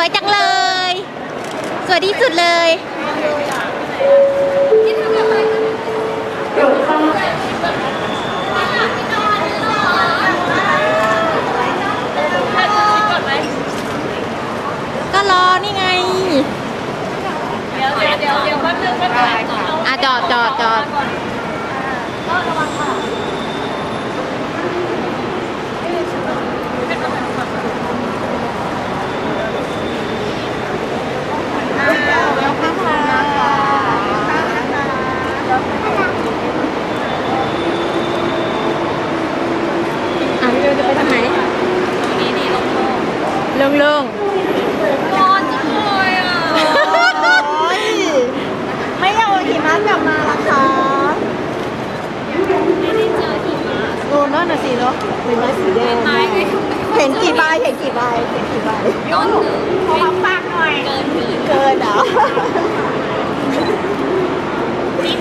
วยจังเลย สวยที่สุดเลยก็รอนี่ไง เดี๋ยวเดี๋ยวเดี๋ยวแป๊บนึงแป๊บนึงอะจอดจอดจอด่องเรื่องร้อนจังเลยอะไม่เอาหิมะกลับมาหะอคะไม่ได้เจอหิมะโดนนั่นสิเนาะเป็นไม้สีแดงเห็นกี่ใบเห็นกี่ใบเห็นกี่ใบต้นหนึ่งขอรัปากหน่อย เกินเกินเหรอจีบ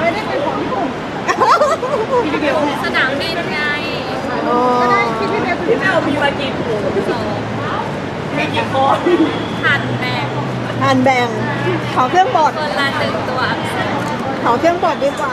ไม่ได้เป็นของญี่ปุ่นพี่เบลสนามบินไงก็ได้พี่เบลพี่เบลมีมากี่ถุงมีกี่คนหันแบ่งหันแบ่งขอเครื่องบดคนละหนึ่งตัวขอเครื่องบดดีกว่า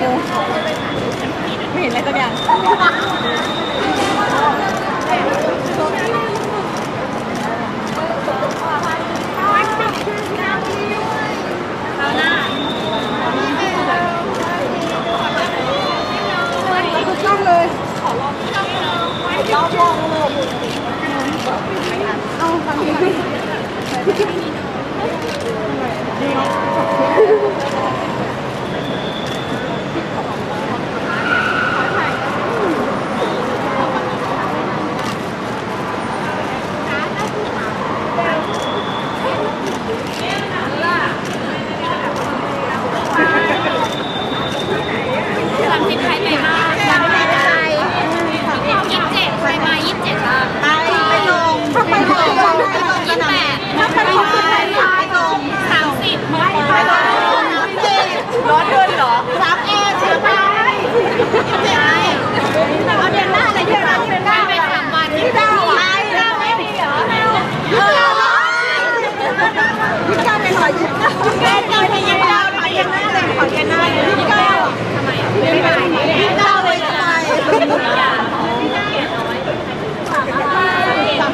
กูไม่เห็นอะไรสักอย่างเอาฟังดี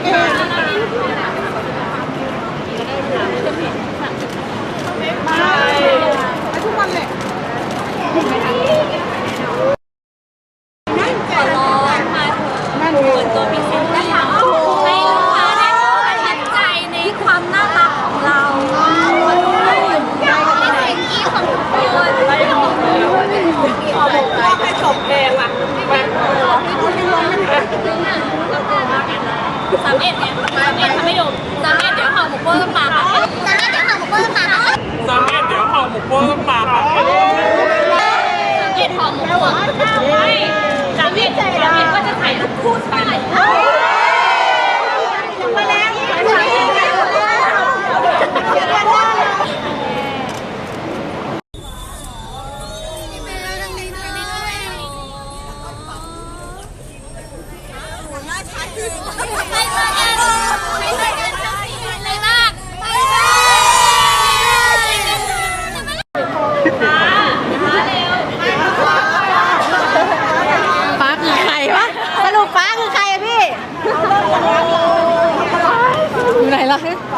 Yeah.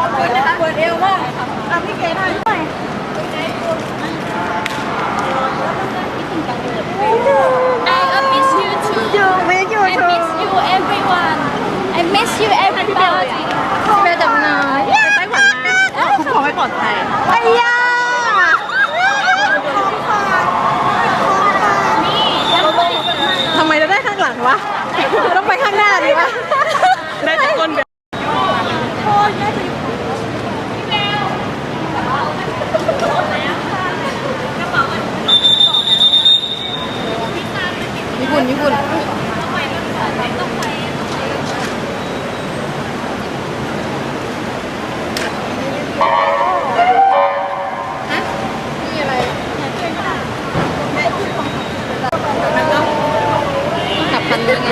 เอาพี่เก๋หน่อย I miss you too อยู่ไม่อยู่ I ถูก miss you everyone I miss you everybody เบลจับหน่อยไต้หวันมาคุ้มครองให้ปลอดภัยไอ้ย่าทำไมเราได้ข้างหลังวะต้องไปข้างหน้าดีวะได้แต่ก้นเบล ญี่ปุ่น ญี่ปุ่น ฮะนี่อะไรขับพันด้วยไง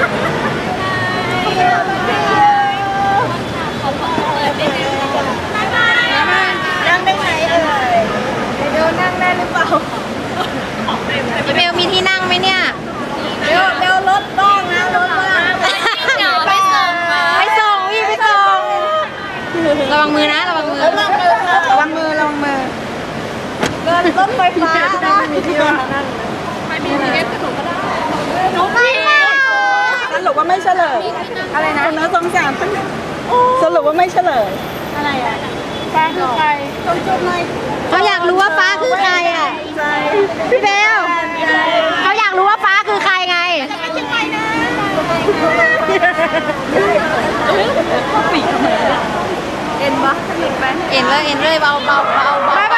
นั่งได้ไหมเอ่ยเบลนั่งได้หรือเปล่า พี่เบลมีที่นั่งไหมเนี่ย เบลเบลรถบ้างนะรถบ้าง เดี๋ยวไปส่งมา ไปส่งพี่ไปส่ง ระวังมือนะ ระวังมือ ระวังมือระวังมือระวังมือเดินรถไฟฟ้าได้มีที่ว่างนั่ง ไปมีเก็ตกับหนูก็ได้ หนูไม่ได้ สรุปว่า ไม่เฉลยอะไรนะเนื้อสงสารสรุปว่าไม่เฉลยอะไรอะฟ้าคือใครต้องจุดหน่อยเขาอยากรู้ว่าฟ้าคือใครอะใจพี่เบลเขาอยากรู้ว่าฟ้าคือใครไงเอ็นปะหลุดไปเอ็นเลยเอ็นเลยเบาเบาเบาเบา